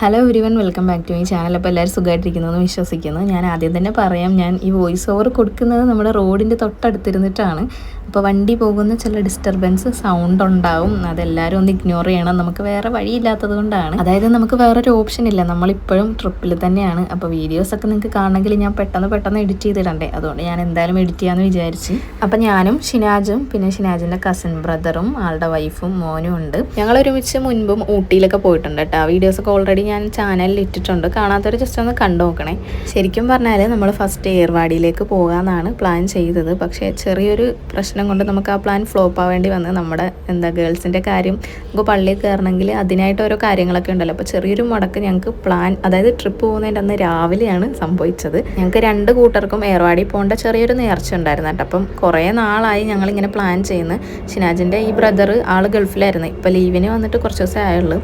Hello everyone welcome back to my channel അപ്പോൾ എല്ലാവരും സുഖമായിട്ടിരിക്കുന്നു എന്ന് വിശ്വസിക്കുന്നു. ഞാൻ ആദ്യം തന്നെ പറയാം ഞാൻ ഈ വോയിസ് ഓവർ കൊടുക്കുന്നത് നമ്മുടെ റോഡിന്റെ തൊട്ടടുത്തിരുന്നിട്ടാണ്. അപ്പോൾ വണ്ടി പോകുന്ന ചില ഡിസ്റ്റർബൻസ് സൗണ്ട് ഉണ്ടാവും. അതെല്ലാവരും ഒന്ന് ഇഗ്നോർ ചെയ്യണം. നമുക്ക് വേറെ വഴിയില്ലാത്തത് കൊണ്ടാണ്. അതായത് നമുക്ക് വേറൊരു ഓപ്ഷൻ ഇല്ല. നമ്മളിപ്പോഴും ട്രിപ്പിൽ തന്നെയാണ്. അപ്പോൾ വീഡിയോസ് ഒക്കെ നിങ്ങൾക്ക് കാണണമെങ്കിൽ ഞാൻ പെട്ടെന്ന് പെട്ടെന്ന് എഡിറ്റ് ചെയ്തിടണ്ടേ. അതുകൊണ്ട് ഞാൻ എന്തായാലും എഡിറ്റ് ചെയ്യാമെന്ന് വിചാരിച്ച്. അപ്പോൾ ഞാനും ഷിനാജും പിന്നെ ഷിനാജിന്റെ കസിൻ ബ്രദറും ആളുടെ വൈഫും മോനും ഉണ്ട്. ഞങ്ങൾ ഒരുമിച്ച് മുൻപും ഊട്ടിയിലൊക്കെ പോയിട്ടുണ്ട് കേട്ടോ ആ വീഡിയോസൊക്കെ ഓൾറെഡി ഞാൻ ചാനലിൽ ഇട്ടിട്ടുണ്ട്. കാണാത്തവർ ജസ്റ്റ് ഒന്ന് കണ്ടു നോക്കണേ. ശരിക്കും പറഞ്ഞാൽ നമ്മൾ ഫസ്റ്റ് ഏർവാടിയിലേക്ക് പോകാമെന്നാണ് പ്ലാൻ ചെയ്തത്. പക്ഷേ ചെറിയൊരു പ്രശ്നം കൊണ്ട് നമുക്ക് ആ പ്ലാൻ ഫ്ലോപ്പ് ആവേണ്ടി വന്ന് നമ്മുടെ എന്താ ഗേൾസിന്റെ കാര്യം നമുക്ക് പള്ളിയിൽ കയറണമെങ്കിൽ അതിനായിട്ട് ഓരോ കാര്യങ്ങളൊക്കെ ഉണ്ടല്ലോ. അപ്പോൾ ചെറിയൊരു മുടക്ക് ഞങ്ങൾക്ക് പ്ലാൻ അതായത് ട്രിപ്പ് പോകുന്നതിന്റെ അന്ന് രാവിലെയാണ് സംഭവിച്ചത്. ഞങ്ങൾക്ക് രണ്ട് കൂട്ടർക്കും ഏർവാടി പോകേണ്ട ചെറിയൊരു നേർച്ച ഉണ്ടായിരുന്നു കേട്ടോ. അപ്പം കുറേ നാളായി ഞങ്ങളിങ്ങനെ പ്ലാൻ ചെയ്യുന്നത് ഷിനാജിന്റെ ഈ ബ്രദർ ആൾ ഗൾഫിലായിരുന്നു. ഇപ്പോൾ ലീവിന് വന്നിട്ട് കുറച്ച് ദിവസമേ ആയുള്ളൂ.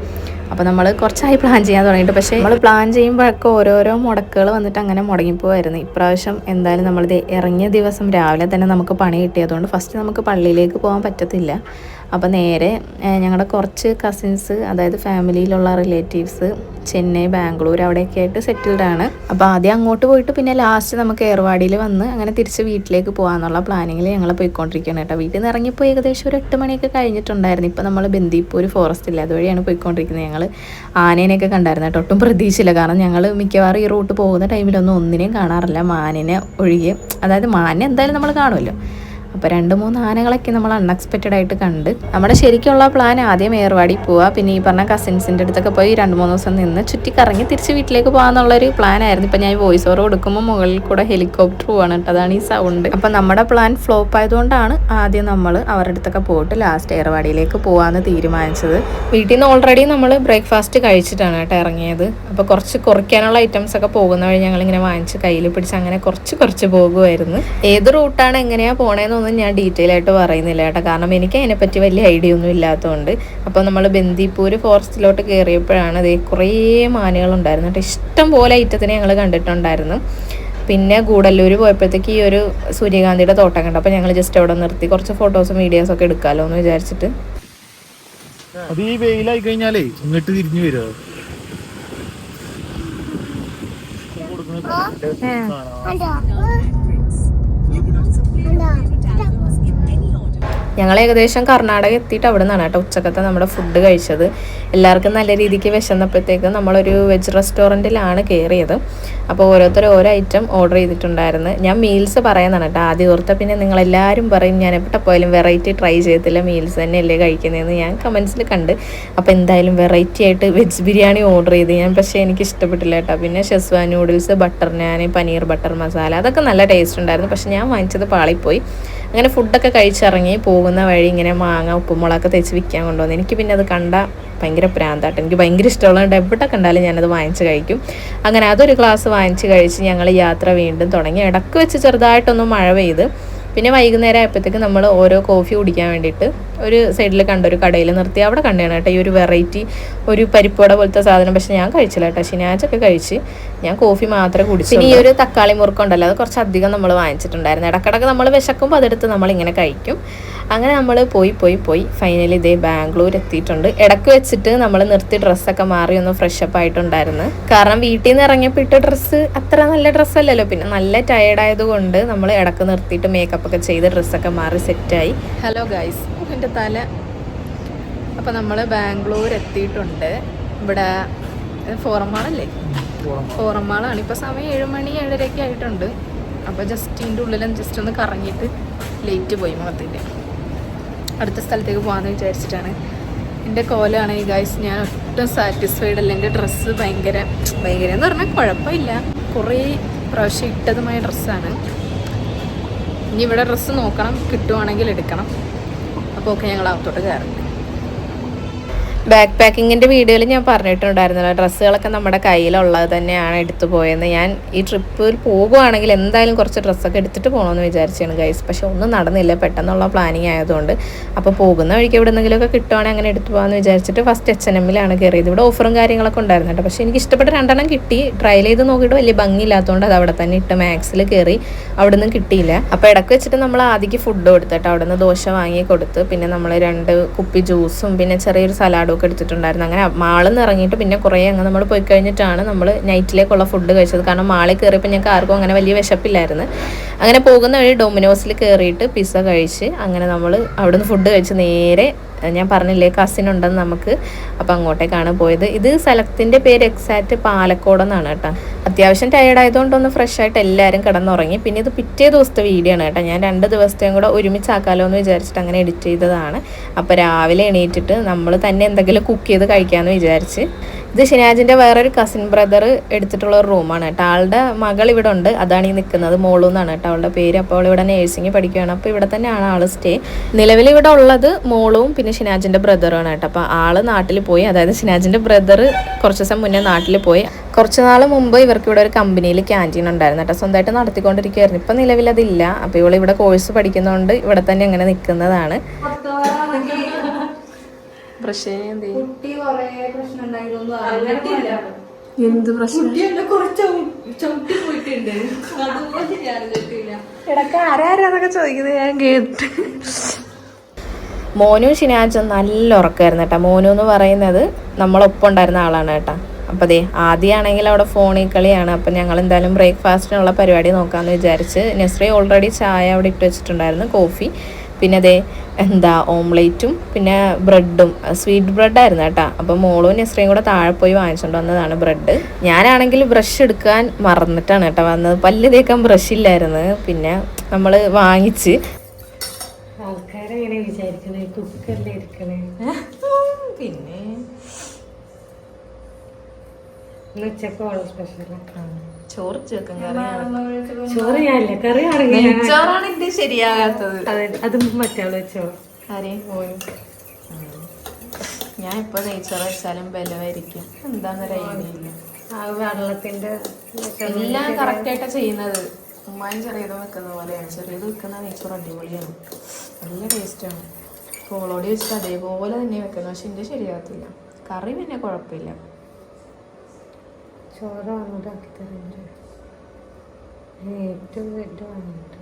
അപ്പോൾ നമ്മൾ കുറച്ചായി പ്ലാൻ ചെയ്യാൻ തുടങ്ങിയിട്ട്. പക്ഷേ നമ്മൾ പ്ലാൻ ചെയ്യുമ്പോഴൊക്കെ ഓരോരോ മുടക്കുകൾ വന്നിട്ട് അങ്ങനെ മുടങ്ങിപ്പോവായിരുന്നു. ഇപ്രാവശ്യം എന്തായാലും നമ്മളിത് ഇറങ്ങിയ ദിവസം രാവിലെ തന്നെ നമുക്ക് പണി കിട്ടിയതുകൊണ്ട് ഫസ്റ്റ് നമുക്ക് പള്ളിയിലേക്ക് പോകാൻ പറ്റത്തില്ല. അപ്പോൾ നേരെ ഞങ്ങളുടെ കുറച്ച് കസിൻസ് അതായത് ഫാമിലിയിലുള്ള റിലേറ്റീവ്സ് ചെന്നൈ ബാംഗ്ലൂർ അവിടെയൊക്കെ ആയിട്ട് സെറ്റിൽഡ് ആണ്. അപ്പോൾ ആദ്യം അങ്ങോട്ട് പോയിട്ട് പിന്നെ ലാസ്റ്റ് നമുക്ക് ഏർവാടിയിൽ വന്ന് അങ്ങനെ തിരിച്ച് വീട്ടിലേക്ക് പോകാമെന്നുള്ള പ്ലാനിങ്ങിൽ ഞങ്ങൾ പോയിക്കൊണ്ടിരിക്കുകയാണ് കേട്ടോ. വീട്ടിൽ നിന്ന് ഇറങ്ങിയപ്പോൾ ഏകദേശം ഒരു എട്ട് മണിയൊക്കെ കഴിഞ്ഞിട്ടുണ്ടായിരുന്നു. ഇപ്പോൾ നമ്മൾ ബന്ദിപ്പൂർ ഫോറസ്റ്റ് ഇല്ല അതുവഴിയാണ് പോയിക്കൊണ്ടിരിക്കുന്നത് ഞങ്ങൾ ആനേനെയൊക്കെ കണ്ടായിരുന്നു കേട്ടോ. ഒട്ടും പ്രതീക്ഷയില്ല. കാരണം ഞങ്ങൾ മിക്കവാറും ഈ റൂട്ട് പോകുന്ന ടൈമിലൊന്നും ഒന്നിനെയും കാണാറില്ല. മാനിനെ ഒഴികെ അതായത് മാനിനെ എന്തായാലും നമ്മൾ കാണുമല്ലോ. അപ്പോൾ രണ്ട് മൂന്ന് ആനകളൊക്കെ നമ്മൾ അൺഎക്സ്പെക്റ്റഡ് ആയിട്ട് കണ്ട്. നമ്മുടെ ശരിക്കുള്ള പ്ലാൻ ആദ്യം ഏർവാടി പോവുക പിന്നെ ഈ പറഞ്ഞ കസിൻസിന്റെ അടുത്തൊക്കെ പോയി രണ്ട് മൂന്ന് ദിവസം നിന്ന് ചുറ്റിക്കറങ്ങി തിരിച്ച് വീട്ടിലേക്ക് പോകാന്നുള്ളൊരു പ്ലാൻ ആയിരുന്നു. ഇപ്പം ഞാൻ വോയിസ് ഓവർ കൊടുക്കുമ്പോൾ മുകളിൽ കൂടെ ഹെലികോപ്റ്റർ പോവാണ് കേട്ടോ. അതാണ് ഈ സൗണ്ട് അപ്പം നമ്മുടെ പ്ലാൻ ഫ്ലോപ്പ് ആയതുകൊണ്ടാണ് ആദ്യം നമ്മൾ അവരുടെ അടുത്തൊക്കെ പോയിട്ട് ലാസ്റ്റ് ഏർവാടിയിലേക്ക് പോകാമെന്ന് തീരുമാനിച്ചത്. വീട്ടിൽ നിന്ന് ഓൾറെഡി നമ്മൾ ബ്രേക്ക്ഫാസ്റ്റ് കഴിച്ചിട്ടാണ് കേട്ടോ ഇറങ്ങിയത്. അപ്പോൾ കുറച്ച് കുറയ്ക്കാനുള്ള ഐറ്റംസ് ഒക്കെ പോകുന്ന വഴി ഞങ്ങളിങ്ങനെ വാങ്ങിച്ച് കയ്യിൽ പിടിച്ച് അങ്ങനെ കുറച്ച് കുറച്ച് പോകുമായിരുന്നു ഏത് റൂട്ടാണ് എങ്ങനെയാണ് പോണേന്ന് ഒന്നും ഞാൻ ഡീറ്റെയിൽ ആയിട്ട് പറയുന്നില്ല കേട്ടോ കാരണം എനിക്ക് അതിനെപ്പറ്റി വലിയ ഐഡിയ ഒന്നും ഇല്ലാത്തതുകൊണ്ട് അപ്പോൾ നമ്മൾ ബന്ദിപ്പൂർ ഫോറസ്റ്റിലോട്ട് കയറിയപ്പോഴാണ് അതേ കുറേ മാനുകളുണ്ടായിരുന്നു കേട്ടോ ഇഷ്ടം പോലെ ഐറ്റത്തിനെ ഞങ്ങൾ കണ്ടിട്ടുണ്ടായിരുന്നു പിന്നെ ഗൂഡല്ലൂർ പോയപ്പോഴത്തേക്ക് ഈ ഒരു സൂര്യകാന്തിയുടെ തോട്ടം കണ്ടു അപ്പോൾ ഞങ്ങൾ ജസ്റ്റ് അവിടെ നിർത്തി കുറച്ച് ഫോട്ടോസും വീഡിയോസും ഒക്കെ എടുക്കാമല്ലോ എന്ന് വിചാരിച്ചിട്ട് അത് ഈ വെയിലായി കഴിഞ്ഞാലേ ഇങ്ങോട്ട് തിരിഞ്ഞു വരും ഞങ്ങൾ ഏകദേശം കർണാടക എത്തിയിട്ട് അവിടെ നിന്നാണ് കേട്ടോ ഉച്ചക്കത്തെ നമ്മുടെ ഫുഡ് കഴിച്ചത്. എല്ലാവർക്കും നല്ല രീതിക്ക് വിശന്നപ്പോഴത്തേക്കും നമ്മളൊരു വെജ് റെസ്റ്റോറന്റിലാണ് കയറിയത് അപ്പോൾ ഓരോരുത്തർ ഓരോ ഐറ്റം ഓർഡർ ചെയ്തിട്ടുണ്ടായിരുന്നു. ഞാൻ മീൽസ് പറയുന്നതാണ് കേട്ടോ. ആദ്യം ഓർത്ത പിന്നെ നിങ്ങളെല്ലാവരും പറയും ഞാൻ എവിടെ പോയാലും വെറൈറ്റി ട്രൈ ചെയ്യത്തില്ല മീൽസ് തന്നെയല്ലേ കഴിക്കുന്നതെന്ന് ഞാൻ കമൻസിൽ കണ്ട്. അപ്പോൾ എന്തായാലും വെറൈറ്റി ആയിട്ട് വെജ് ബിരിയാണി ഓർഡർ ചെയ്ത് ഞാൻ പക്ഷേ എനിക്ക് ഇഷ്ടപ്പെട്ടില്ല കേട്ടോ. പിന്നെ Schezwan noodles butter naan paneer butter masala അതൊക്കെ നല്ല ടേസ്റ്റ് ഉണ്ടായിരുന്നു. പക്ഷേ ഞാൻ വാങ്ങിച്ചത് പാളിപ്പോയി. അങ്ങനെ ഫുഡൊക്കെ കഴിച്ചിറങ്ങി പോകുന്ന വഴി ഇങ്ങനെ മാങ്ങ ഉപ്പുമുളകൊക്കെ തേച്ച് വിൽക്കാൻ കൊണ്ടുവന്നു. എനിക്ക് പിന്നെ അത് കണ്ട ഭയങ്കര പ്രാന്താട്ടം എനിക്ക് ഭയങ്കര ഇഷ്ടമുള്ളതുകൊണ്ട് എവിടെ കണ്ടാലും ഞാനത് വാങ്ങിച്ച് കഴിക്കും. അങ്ങനെ അതൊരു ഗ്ലാസ് വാങ്ങിച്ച് കഴിച്ച് ഞങ്ങൾ യാത്ര വീണ്ടും തുടങ്ങി. ഇടയ്ക്ക് വെച്ച് ചെറുതായിട്ടൊന്ന് മഴ പെയ്ത്. പിന്നെ വൈകുന്നേരം ആയപ്പോഴത്തേക്ക് നമ്മൾ ഓരോ കോഫി കുടിക്കാൻ വേണ്ടിയിട്ട് ഒരു സൈഡിൽ കണ്ട ഒരു കടയിൽ നിർത്തി. അവിടെ കണ്ടാണ് കേട്ടോ ഈ ഒരു വെറൈറ്റി ഒരു പരിപ്പുവട പോലത്തെ സാധനം. പക്ഷെ ഞാൻ കഴിച്ചില്ല കേട്ടോ. ശനിയാഴ്ചയൊക്കെ കഴിച്ച് ഞാൻ കോഫി മാത്രമേ കുടിച്ചു പിന്നെ ഈ ഒരു തക്കാളി മുറുക്കുണ്ടല്ലോ അത് കുറച്ച് അധികം നമ്മൾ വാങ്ങിച്ചിട്ടുണ്ടായിരുന്നു. ഇടക്കിടക്ക് നമ്മൾ വിശക്കുമ്പോൾ അതെടുത്ത് നമ്മൾ ഇങ്ങനെ കഴിക്കും. അങ്ങനെ നമ്മൾ പോയി പോയി പോയി. ഫൈനലി ഇതേ ബാംഗ്ലൂർ എത്തിയിട്ടുണ്ട്. ഇടയ്ക്ക് വെച്ചിട്ട് നമ്മൾ നിർത്തി ഡ്രസ്സൊക്കെ മാറി ഒന്ന് ഫ്രഷ് അപ്പ് ആയിട്ടുണ്ടായിരുന്നു. കാരണം വീട്ടിൽ നിന്ന് ഇറങ്ങിയപ്പോൾ ഇട്ട ഡ്രസ്സ് അത്ര നല്ല ഡ്രസ്സല്ലല്ലോ പിന്നെ നല്ല ടയേർഡ് ആയതുകൊണ്ട് നമ്മൾ ഇടയ്ക്ക് നിർത്തിയിട്ട് മേക്കപ്പ് ഒക്കെ ചെയ്ത് ഡ്രസ്സൊക്കെ മാറി സെറ്റായി ഹലോ ഗൈസ് എന്റെ തല. അപ്പോൾ നമ്മൾ ബാംഗ്ലൂർ എത്തിയിട്ടുണ്ട്. ഇവിടെ ഫോറമാളല്ലേ ഫോറമാളാണ് ഫോറം മാളാണ് ഇപ്പോൾ സമയം ഏഴ് മണി ഏഴരയൊക്കെ ആയിട്ടുണ്ട്. അപ്പോൾ ജസ്റ്റ് ഇതിന്റെ ഉള്ളിലും ജസ്റ്റ് ഒന്ന് കറങ്ങിയിട്ട് ലേറ്റ് പോയി മുഖത്തിന്റെ. അടുത്ത സ്ഥലത്തേക്ക് പോകാമെന്ന് വിചാരിച്ചിട്ടാണ്. എന്റെ കോലാണ് ഈ ഗൈസ് ഞാൻ ഒട്ടും സാറ്റിസ്ഫൈഡ് അല്ല. എന്റെ ഡ്രസ്സ് ഭയങ്കര ഭയങ്കര എന്ന് പറഞ്ഞാൽ കുഴപ്പമില്ല. കുറേ പ്രാവശ്യം ഇട്ടതുമായ ഡ്രസ്സാണ് ഇനി ഇവിടെ ഡ്രസ്സ് നോക്കണം കിട്ടുവാണെങ്കിൽ എടുക്കണം. അപ്പോൾ ഓക്കെ ഞങ്ങൾ അകത്തോട്ട് കയറാം ബാക്ക് പാക്കിങ്ങിന്റെ വീഡിയോയിൽ ഞാൻ പറഞ്ഞിട്ടുണ്ടായിരുന്നല്ലോ ഡ്രസ്സുകളൊക്കെ നമ്മുടെ കയ്യിലുള്ളത് തന്നെയാണ് എടുത്തു പോയെന്ന്. ഞാൻ ഈ ട്രിപ്പിൽ പോകുവാണെങ്കിൽ എന്തായാലും കുറച്ച് ഡ്രസ്സൊക്കെ എടുത്തിട്ട് പോകണമെന്ന് വിചാരിച്ചാണ് ഗൈസ് പക്ഷെ ഒന്നും നടന്നില്ല പെട്ടെന്നുള്ള പ്ലാനിങ് ആയതുകൊണ്ട്. അപ്പോൾ പോകുന്ന വഴിക്ക് എവിടെ നിന്നെങ്കിലുമൊക്കെ കിട്ടുവാണെങ്കിൽ അങ്ങനെ എടുത്തു പോകാമെന്ന് വിചാരിച്ചിട്ട് ഫസ്റ്റ് എച്ച് എൻ എമ്മിലാണ് കയറിയത് ഇവിടെ ഓഫറും കാര്യങ്ങളൊക്കെ ഉണ്ടായിരുന്നു കേട്ടോ. പക്ഷേ എനിക്ക് ഇഷ്ടപ്പെട്ട രണ്ടെണ്ണം കിട്ടി. ട്രയൽ ചെയ്ത് നോക്കിയിട്ട് വലിയ ഭംഗിയില്ലാത്തതുകൊണ്ട് അത് അവിടെ തന്നെ ഇട്ട് മാക്സിൽ കയറി അവിടെ നിന്നും കിട്ടിയില്ല. അപ്പോൾ ഇടയ്ക്ക് വെച്ചിട്ട് നമ്മൾ ആദ്യക്ക് ഫുഡ് കൊടുത്തിട്ട് അവിടെ നിന്ന് ദോശ വാങ്ങി കൊടുത്ത്. പിന്നെ നമ്മൾ രണ്ട് കുപ്പി ജ്യൂസും പിന്നെ ചെറിയൊരു സലാഡ് ഒക്കെ എടുത്തിട്ടുണ്ടായിരുന്നു. അങ്ങനെ മാളിൽ നിന്ന് ഇറങ്ങിയിട്ട് പിന്നെ കുറേ അങ്ങ് നമ്മൾ പോയി കഴിഞ്ഞിട്ടാണ് നമ്മൾ നൈറ്റിലേക്കുള്ള ഫുഡ് കഴിച്ചത്. കാരണം മാളിൽ കയറിയപ്പോൾ ഞങ്ങൾക്ക് ആർക്കും അങ്ങനെ വലിയ വിശപ്പില്ലായിരുന്നു. അങ്ങനെ പോകുന്ന വഴി ഡൊമിനോസിൽ കയറിയിട്ട് പിസ്സ കഴിച്ച് അങ്ങനെ നമ്മൾ അവിടുന്ന് ഫുഡ് കഴിച്ച് നേരെ ഞാൻ പറഞ്ഞില്ലേ കസിൻ ഉണ്ടെന്ന് നമുക്ക് അപ്പോൾ അങ്ങോട്ടേക്കാണ് പോയത്. ഇത് സ്ഥലത്തിന്റെ പേര് എക്സാക്റ്റ് പാലക്കോടെന്നാണ് കേട്ടോ. അത്യാവശ്യം ടയേർഡ് ആയതുകൊണ്ടൊന്ന് ഫ്രഷ് ആയിട്ട് എല്ലാവരും കിടന്നുറങ്ങി. പിന്നെ ഇത് പിറ്റേ ദിവസത്തെ വീഡിയോ ആണ് കേട്ടോ. ഞാൻ രണ്ട് ദിവസത്തെയും കൂടെ ഒരുമിച്ചാക്കാലോ എന്ന് വിചാരിച്ചിട്ട് അങ്ങനെ എഡിറ്റ് ചെയ്തതാണ്. അപ്പോൾ രാവിലെ എണീറ്റിട്ട് നമ്മൾ തന്നെ എന്തെങ്കിലും കുക്ക് ചെയ്ത് കഴിക്കാമെന്ന് വിചാരിച്ച്. ഇത് ഷിനാജിന്റെ വേറൊരു കസിൻ ബ്രദർ എടുത്തിട്ടുള്ള ഒരു റൂമാണ് കേട്ടോ. ആളുടെ മകൾ ഇവിടെ ഉണ്ട്. അതാണ് ഈ നിൽക്കുന്നത് മോളു എന്നാണ് കേട്ടോ അവളുടെ പേര്. അപ്പോൾ അവൾ ഇവിടെ നേഴ്സിംഗ് പഠിക്കുകയാണ്. അപ്പോൾ ഇവിടെ തന്നെയാണ് ആൾ സ്റ്റേ നിലവിൽ ഇവിടെ ഉള്ളത് മോളും പിന്നെ ഷിനാജിന്റെ ബ്രദറുമാണ് കേട്ടോ. അപ്പോൾ ആൾ നാട്ടിൽ പോയി. അതായത് ഷിനാജിന്റെ ബ്രദർ കുറച്ച് ദിവസം മുന്നേ നാട്ടിൽ പോയി. കുറച്ച് നാൾ മുമ്പ് ഇവർക്ക് ഇവിടെ ഒരു കമ്പനിയിൽ ക്യാന്റീൻ ഉണ്ടായിരുന്നു കേട്ടോ. സ്വന്തമായിട്ട് നടത്തിക്കൊണ്ടിരിക്കുകയായിരുന്നു ഇപ്പം നിലവിലതില്ല അപ്പോൾ ഇവൾ ഇവിടെ കോഴ്സ് പഠിക്കുന്നതുകൊണ്ട് ഇവിടെ തന്നെ അങ്ങനെ നിൽക്കുന്നതാണ്. കുട്ടി കൊറേ പ്രശ്നം ഉണ്ടായിരുന്നു അറിഞ്ഞിട്ടില്ല എന്ത് പ്രശ്നം? കുട്ടി ഇടയ്ക്ക് ആരാരതൊക്കെ ചോദിക്കുന്നത് ഞാൻ കേട്ട്. മോനു ശനിയാഴ്ച നല്ല ഉറക്കമായിരുന്നു കേട്ടോ. മോനു എന്ന് പറയുന്നത് നമ്മളൊപ്പം ഉണ്ടായിരുന്ന ആളാണ് കേട്ടോ. അപ്പോൾ അതെ ആദ്യമാണെങ്കിൽ അവിടെ ഫോണിൽ കളിയാണ്. അപ്പം ഞങ്ങൾ എന്തായാലും ബ്രേക്ക്ഫാസ്റ്റിനുള്ള പരിപാടി നോക്കാന്ന് വിചാരിച്ച്. നെസ്രി ഓൾറെഡി ചായ അവിടെ ഇട്ട് വെച്ചിട്ടുണ്ടായിരുന്നു കോഫി. പിന്നെ അതെ എന്താ ഓംലേറ്റും പിന്നെ ബ്രെഡും സ്വീറ്റ് ബ്രെഡായിരുന്നു കേട്ടോ. അപ്പോൾ മോളും നെസ്രയും കൂടെ താഴെ പോയി വാങ്ങിച്ചുകൊണ്ട് വന്നതാണ് ബ്രെഡ്. ഞാനാണെങ്കിൽ ബ്രഷ് എടുക്കാൻ മറന്നിട്ടാണ് കേട്ടോ വന്നത്. പല്ല് തേക്കാൻ ബ്രഷ് ഇല്ലായിരുന്നു. പിന്നെ നമ്മൾ വാങ്ങിച്ച്. ആൾക്കാരെങ്ങനെ വിചാരിക്കണേ? കുക്കറിൽ ഇരിക്കണേ പിന്നെ. ഉച്ചയ്ക്ക് ഉച്ചക്കോളം സ്പെഷ്യൽ ചോറ് ചേർക്കും ചോറ് ഞാനില്ല കറി ചോറാണ് ഇത് ശരിയാകാത്തത്. അത് മറ്റാൾ വെച്ചോ. ഞാൻ ഇപ്പൊ നെയ്ച്ചോറ് വെച്ചാലും ബലമായിരിക്കും എന്താന്നൊരു ഐഡിയ ആ വെള്ളത്തിന്റെ എല്ലാം കറക്റ്റ് ആയിട്ടാ ചെയ്യുന്നത്. ഉമ്മാൻ ചെറിയത് വെക്കുന്ന പോലെയാണ്. ചെറിയത് വെക്കുന്ന നെയ്ച്ചോറ് അടിപൊളിയാണ്. നല്ല ടേസ്റ്റാണ് കോളോടി വെച്ചിട്ട് അതേപോലെ തന്നെ വെക്കുന്നത് പക്ഷെ എന്റെ ശരിയാകത്തില്ല. കറി പിന്നെ കുഴപ്പമില്ല. ചോറ് അങ്ങോട്ട് ആക്കി തരുന്നുണ്ട് ഏറ്റവും ബ്രെഡ് വന്നിട്ട്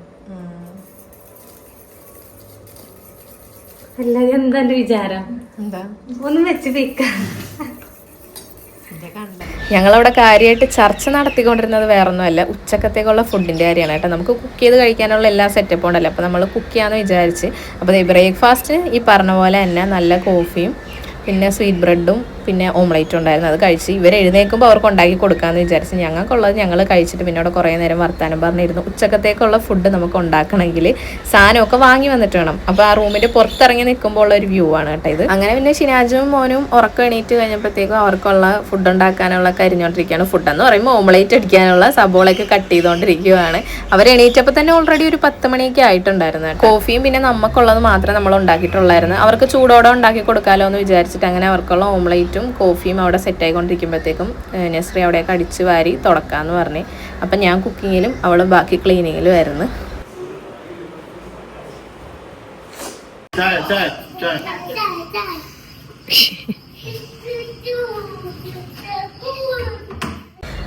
അല്ല എന്താ എന്റെ വിചാരം? എന്താ? ഒന്നും വെച്ച് വെക്കാം. ഞങ്ങളവിടെ കാര്യമായിട്ട് ചർച്ച നടത്തിക്കൊണ്ടിരുന്നത് വേറൊന്നുമല്ല. ഉച്ചക്കത്തേക്കുള്ള ഫുഡിന്റെ കാര്യമാണ് കേട്ടോ. നമുക്ക് കുക്ക് ചെയ്ത് കഴിക്കാനുള്ള എല്ലാ സെറ്റപ്പും ഉണ്ടല്ലോ. അപ്പോൾ നമ്മൾ കുക്ക് ചെയ്യാമെന്ന് വിചാരിച്ച്. അപ്പോൾ ബ്രേക്ക്ഫാസ്റ്റ് ഈ പറഞ്ഞ പോലെ തന്നെ നല്ല കോഫിയും പിന്നെ സ്വീറ്റ് ബ്രെഡും പിന്നെ ഓംലേറ്റ് ഉണ്ടായിരുന്നു. അത് കഴിച്ച് ഇവർ എഴുന്നേൽക്കുമ്പോൾ അവർക്ക് ഉണ്ടാക്കി കൊടുക്കാമെന്ന് വിചാരിച്ച് ഞങ്ങൾക്കുള്ളത് ഞങ്ങൾ കഴിച്ചിട്ട് പിന്നെ അവിടെ കുറേ നേരം വർത്താനം പറഞ്ഞിരുന്നു. ഉച്ചക്കത്തേക്കുള്ള ഫുഡ് നമുക്ക് ഉണ്ടാക്കണമെങ്കിൽ സാധനമൊക്കെ വാങ്ങി വന്നിട്ട് വേണം. അപ്പോൾ ആ റൂമിന്റെ പുറത്തിറങ്ങി നിൽക്കുമ്പോൾ ഉള്ള ഒരു വ്യൂ ആണ് കേട്ടോ ഇത്. അങ്ങനെ പിന്നെ ഷിനാജും മോനും ഉറക്കം എണീറ്റ് കഴിഞ്ഞപ്പോഴത്തേക്കും അവർക്കുള്ള ഫുഡ് ഉണ്ടാക്കാനുള്ള കരിഞ്ഞോണ്ടിരിക്കുകയാണ്. ഫുഡ് എന്ന് പറയുമ്പോൾ ഓംലേറ്റ് അടിക്കാനുള്ള സബോളൊക്കെ കട്ട് ചെയ്തുകൊണ്ടിരിക്കുകയാണ് അവർ എണീറ്റപ്പോൾ തന്നെ ഓൾറെഡി ഒരു പത്ത് മണിയൊക്കെ ആയിട്ടുണ്ടായിരുന്നു. കോഫിയും പിന്നെ നമുക്കുള്ളത് മാത്രമേ നമ്മൾ ഉണ്ടാക്കിയിട്ടുള്ളായിരുന്നു. അവർക്ക് ചൂടോടെ ഉണ്ടാക്കി കൊടുക്കാമല്ലോ എന്ന് വിചാരിച്ചിട്ട് അങ്ങനെ അവർക്കുള്ള ഓംലേറ്റും കോഫിയും അവിടെ സെറ്റ് ആയിക്കൊണ്ടിരിക്കുമ്പോഴത്തേക്കും ഏഹ്, നസ്രി അവിടെയൊക്കെ അടിച്ച് വാരി തുടക്കാന്ന് പറഞ്ഞ്. അപ്പം ഞാൻ കുക്കിങ്ങിലും അവൾ ബാക്കി ക്ലീനിങ്ങിലും ആയിരുന്നു.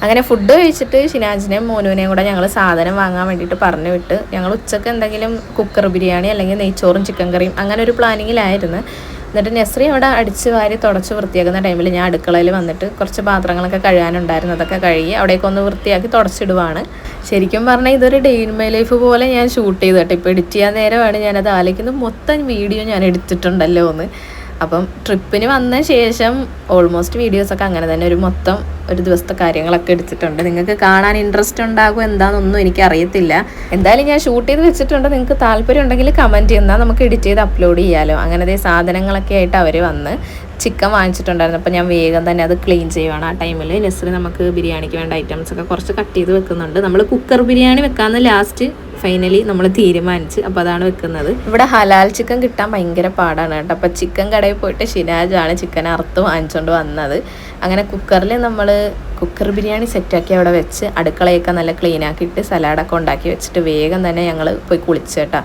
അങ്ങനെ ഫുഡ് കഴിച്ചിട്ട് ഷിനാജിനെയും മോനുവിനെയും കൂടെ ഞങ്ങൾ സാധനം വാങ്ങാൻ വേണ്ടിയിട്ട് പറഞ്ഞു വിട്ട് ഞങ്ങൾ ഉച്ചയ്ക്ക് എന്തെങ്കിലും കുക്കർ ബിരിയാണി അല്ലെങ്കിൽ നെയ്ച്ചോറും ചിക്കൻ കറിയും അങ്ങനെ ഒരു പ്ലാനിങ്ങിലായിരുന്നു എന്നിട്ട് നെസ്രി അവിടെ അടിച്ച് വാരി തുടച്ച് വൃത്തിയാക്കുന്ന ടൈമിൽ ഞാൻ അടുക്കളയിൽ വന്നിട്ട് കുറച്ച് പാത്രങ്ങളൊക്കെ കഴുകാനുണ്ടായിരുന്നു. അതൊക്കെ കഴുകി അവിടേക്ക് ഒന്ന് വൃത്തിയാക്കി തുടച്ചിടുവാണ്. ശരിക്കും പറഞ്ഞാൽ ഇതൊരു ഡേ മൈ ലൈഫ് പോലെ ഞാൻ ഷൂട്ട് ചെയ്തു കേട്ടോ. ഇപ്പോൾ എഡിറ്റ് ചെയ്യാൻ നേരമാണ്. ഞാനത് ആലോചിക്കുന്നത് മൊത്തം വീഡിയോ ഞാൻ എടുത്തിട്ടുണ്ടല്ലോ എന്ന് അപ്പം ട്രിപ്പിന് വന്ന ശേഷം ഓൾമോസ്റ്റ് വീഡിയോസൊക്കെ അങ്ങനെ തന്നെ ഒരു മൊത്തം ഒരു ദിവസത്തെ കാര്യങ്ങളൊക്കെ എടുത്തിട്ടുണ്ട്. നിങ്ങൾക്ക് കാണാൻ ഇൻട്രസ്റ്റ് ഉണ്ടാകും എന്താണെന്നൊന്നും എനിക്ക് അറിയത്തില്ല എന്തായാലും ഞാൻ ഷൂട്ട് ചെയ്ത് വെച്ചിട്ടുണ്ട്. നിങ്ങൾക്ക് താല്പര്യം ഉണ്ടെങ്കിൽ കമന്റ് ചെയ്യുന്നാൽ നമുക്ക് എഡിറ്റ് ചെയ്ത് അപ്ലോഡ് ചെയ്യാമല്ലോ അങ്ങനത്തെ സാധനങ്ങളൊക്കെ ആയിട്ട് അവർ വന്ന് ചിക്കൻ വാങ്ങിച്ചിട്ടുണ്ടായിരുന്നു. അപ്പോൾ ഞാൻ വേഗം തന്നെ അത് ക്ലീൻ ചെയ്യുവാണ്. ആ ടൈമിൽ നെസ്രി നമുക്ക് ബിരിയാണിക്ക് വേണ്ട ഐറ്റംസ് ഒക്കെ കുറച്ച് കട്ട് ചെയ്ത് വെക്കുന്നുണ്ട്. നമ്മൾ കുക്കർ ബിരിയാണി വെക്കാമെന്ന് ലാസ്റ്റ് ഫൈനലി നമ്മൾ തീരുമാനിച്ച് അപ്പോൾ അതാണ് വെക്കുന്നത്. ഇവിടെ ഹലാൽ ചിക്കൻ കിട്ടാൻ ഭയങ്കര പാടാണ് കേട്ടോ. അപ്പോൾ ചിക്കൻ കടയിൽ പോയിട്ട് ഷിനാജാണ് ചിക്കൻ അറുത്ത് വാങ്ങിച്ചുകൊണ്ട് വന്നത്. അങ്ങനെ കുക്കറിൽ നമ്മൾ കുക്കർ ബിരിയാണി സെറ്റാക്കി അവിടെ വെച്ച് അടുക്കളയൊക്കെ നല്ല ക്ലീനാക്കിയിട്ട് സലാഡൊക്കെ ഉണ്ടാക്കി വെച്ചിട്ട് വേഗം തന്നെ ഞങ്ങൾ പോയി കുളിച്ചേട്ടാ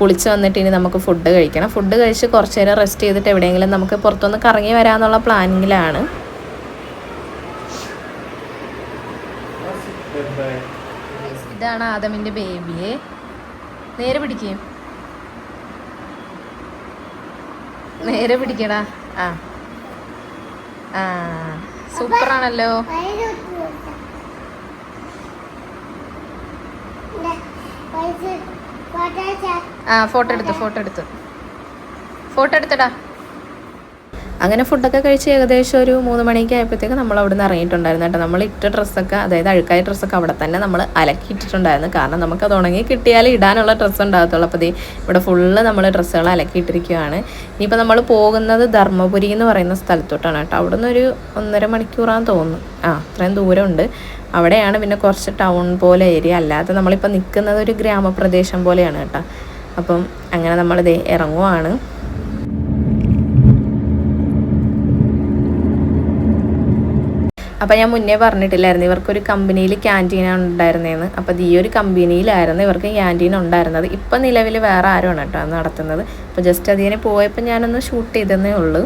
കുളിച്ച് വന്നിട്ട് ഇനി നമുക്ക് ഫുഡ് കഴിക്കണം. ഫുഡ് കഴിച്ച് കുറച്ച് നേരം റെസ്റ്റ് ചെയ്തിട്ട് എവിടെയെങ്കിലും നമുക്ക് പുറത്തൊന്ന് കറങ്ങി വരാമെന്നുള്ള പ്ലാനിങ്ങിലാണ് ഇതാണ് ആദമിന്റെ ബേബിയെ നേരെ പിടിക്കേ. നേരെ പിടിക്കടാ. ആ. ആ. സൂപ്പറാണല്ലോ. ആ ഫോട്ടോ എടുത്തു ഫോട്ടോ എടുത്തു. ഫോട്ടോ എടുത്തടാ. അങ്ങനെ ഫുഡൊക്കെ കഴിച്ച് ഏകദേശം ഒരു മൂന്ന് മണിയൊക്കെ ആയപ്പോഴത്തേക്ക് നമ്മൾ അവിടെ നിന്ന് ഇറങ്ങിയിട്ടുണ്ടായിരുന്നു കേട്ടോ. നമ്മൾ ഇട്ട ഡ്രസ്സൊക്കെ അതായത് അഴുക്കായ ഡ്രസ്സൊക്കെ അവിടെ തന്നെ നമ്മൾ അലക്കിയിട്ടിട്ടുണ്ടായിരുന്നു. കാരണം നമുക്ക് അത് ഉണങ്ങി കിട്ടിയാൽ ഇടാനുള്ള ഡ്രസ്സ് ഉണ്ടാകത്തുള്ളൂ. അപ്പോൾ ദേ ഇവിടെ ഫുള്ള് നമ്മൾ ഡ്രസ്സുകൾ അലക്കിയിട്ടിരിക്കുകയാണ് ഇനിയിപ്പോൾ നമ്മൾ പോകുന്നത് ധർമ്മപുരി എന്ന് പറയുന്ന സ്ഥലത്തോട്ടാണ് കേട്ടോ. അവിടെ നിന്നൊരു ഒന്നര മണിക്കൂറാന്ന് തോന്നുന്നു. ആ അത്രയും ദൂരമുണ്ട്. അവിടെയാണ് പിന്നെ കുറച്ച് ടൗൺ പോലെ ഏരിയ അല്ലാതെ നമ്മളിപ്പോൾ നിൽക്കുന്നത് ഒരു ഗ്രാമപ്രദേശം പോലെയാണ് കേട്ടോ. അപ്പം അങ്ങനെ നമ്മളിത് ഇറങ്ങുവാണ്. അപ്പം ഞാൻ മുന്നേ പറഞ്ഞിട്ടില്ലായിരുന്നു ഇവർക്കൊരു കമ്പനിയിൽ ക്യാന്റീനാണ് ഉണ്ടായിരുന്നതെന്ന് അപ്പോൾ അത് ഈ ഒരു കമ്പനിയിലായിരുന്നു ഇവർക്ക് ക്യാന്റീൻ ഉണ്ടായിരുന്നത്. ഇപ്പം നിലവിൽ വേറെ ആരുമാണ് കേട്ടോ നടത്തുന്നത്. അപ്പോൾ ജസ്റ്റ് അതിനെ പോയപ്പോൾ ഞാനൊന്ന് ഷൂട്ട് ചെയ്തതേ ഉള്ളൂ.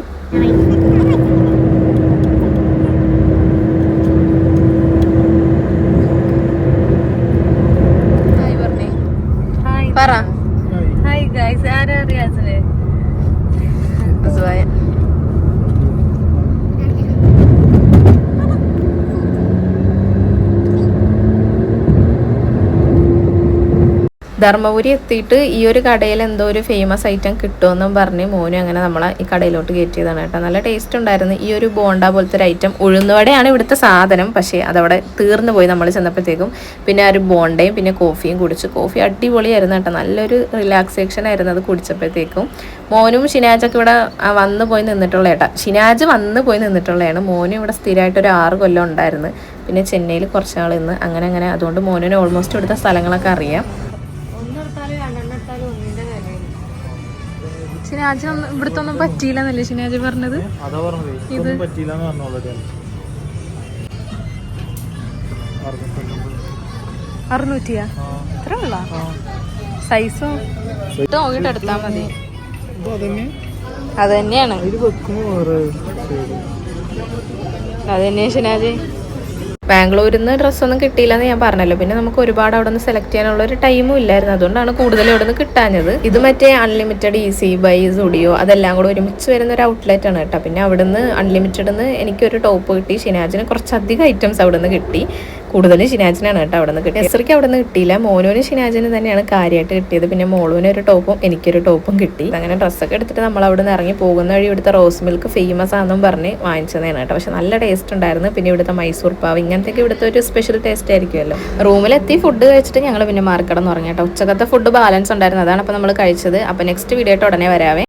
ധർമ്മപുരി എത്തിയിട്ട് ഈ ഒരു കടയിൽ എന്തോ ഒരു ഫേമസ് ഐറ്റം കിട്ടുമെന്നും പറഞ്ഞ് മോനും അങ്ങനെ നമ്മളെ ഈ കടയിലോട്ട് കയറ്റിയതാണ് കേട്ടോ. നല്ല ടേസ്റ്റ് ഉണ്ടായിരുന്നു. ഈ ഒരു ബോണ്ട പോലത്തെ ഒരു ഐറ്റം ഉഴുന്നുവടയാണ് ഇവിടുത്തെ സാധനം. പക്ഷേ അതവിടെ തീർന്നു പോയി നമ്മൾ ചെന്നപ്പോഴത്തേക്കും. പിന്നെ ആ ഒരു ബോണ്ടയും പിന്നെ കോഫിയും കുടിച്ചു. കോഫി അടിപൊളിയായിരുന്നു കേട്ടോ. നല്ലൊരു റിലാക്സേഷൻ ആയിരുന്നു അത് കുടിച്ചപ്പോഴത്തേക്കും. മോനും ഷിനാജൊക്കെ ഇവിടെ വന്നു പോയി നിന്നിട്ടുള്ള ഏട്ടാ ഷിനാജ് വന്നു പോയി നിന്നിട്ടുള്ളതാണ്. മോനും ഇവിടെ സ്ഥിരമായിട്ട് ഒരു ആറ് കൊല്ലം ഉണ്ടായിരുന്നു. പിന്നെ ചെന്നൈയിൽ കുറച്ച് നാൾ ഇന്ന് അങ്ങനെ അങ്ങനെ. അതുകൊണ്ട് മോനിന് ഓൾമോസ്റ്റ് ഇവിടുത്തെ സ്ഥലങ്ങളൊക്കെ അറിയാം. ഷിനാജ് ഇവിടുത്തെ ഒന്നും ഷിനാജ് പറഞ്ഞത്? പറഞ്ഞത്. പറ്റിയില്ല എന്ന് പറഞ്ഞു ഓൾറെഡി അറുന്നൂറ്റിയാ? അത്ര ഉള്ള? സൈസോ നോക്കിട്ട് എടുത്താ മതി. അതന്നെ? അത് തന്നെയാണ് ഇത് അത് തന്നെയാ ഷിനാജ് ബാംഗ്ലൂരിൽ നിന്ന് ഡ്രസ്സൊന്നും കിട്ടിയില്ലെന്ന് ഞാൻ പറഞ്ഞല്ലോ. പിന്നെ നമുക്ക് ഒരുപാട് അവിടെ നിന്ന് സെലക്ട് ചെയ്യാനുള്ള ഒരു ടൈമും ഇല്ലായിരുന്നു. അതുകൊണ്ടാണ് കൂടുതൽ ഇവിടെ നിന്ന് കിട്ടാഞ്ഞത്. ഇത് മറ്റേ അൺലിമിറ്റഡ് ഈസി ബൈ സുഡിയോ അതെല്ലാം കൂടെ ഒരുമിച്ച് വരുന്ന ഒരു ഔട്ട്ലെറ്റ് ആണ് കേട്ടോ. പിന്നെ അവിടുന്ന് അൺലിമിറ്റഡ് നിന്ന് എനിക്കൊരു ടോപ്പ് കിട്ടി. ഷിനാജിന് കുറച്ചധികം ഐറ്റംസ് അവിടെ നിന്ന് കിട്ടി. കൂടുതലും ഷിനാജിനാണ് കേട്ടോ അവിടെ നിന്ന് കിട്ടിയത്. എസ്രിക്ക് അവിടെ നിന്ന് കിട്ടിയില്ല. മോനോനും ഷിനാജിനും തന്നെയാണ് കാര്യമായിട്ട് കിട്ടിയത്. പിന്നെ മോളുവിന് ഒരു ടോപ്പും എനിക്കൊരു ടോപ്പും കിട്ടി. അങ്ങനെ ഡ്രസ്സൊക്കെ എടുത്തിട്ട് നമ്മൾ അവിടെ നിന്ന് ഇറങ്ങി പോകുന്ന വഴി ഇവിടുത്തെ റോസ് മിൽക്ക് ഫേമസ് ആണെന്നും പറഞ്ഞ് വാങ്ങിച്ചതാണ് കേട്ടോ. പക്ഷെ നല്ല ടേസ്റ്റ് ഉണ്ടായിരുന്നു. പിന്നെ ഇവിടുത്തെ മൈസൂർ പാവ് ഇങ്ങനത്തെയൊക്കെ ഇവിടുത്തെ ഒരു സ്പെഷ്യൽ ടേസ്റ്റ് ആയിരിക്കുമല്ലോ. റൂമിലെത്തി ഫുഡ് കഴിച്ചിട്ട് ഞങ്ങൾ പിന്നെ മാർക്കടന്ന് തുടങ്ങി കേട്ടോ. ഉച്ചക്കത്തെ ഫുഡ് ബാലൻസ് ഉണ്ടായിരുന്നു. അതാണ് അപ്പോൾ നമ്മൾ കഴിച്ചത്. അപ്പോൾ നെക്സ്റ്റ് വീഡിയോ ആയിട്ട് ഉടനെ വരാവേ.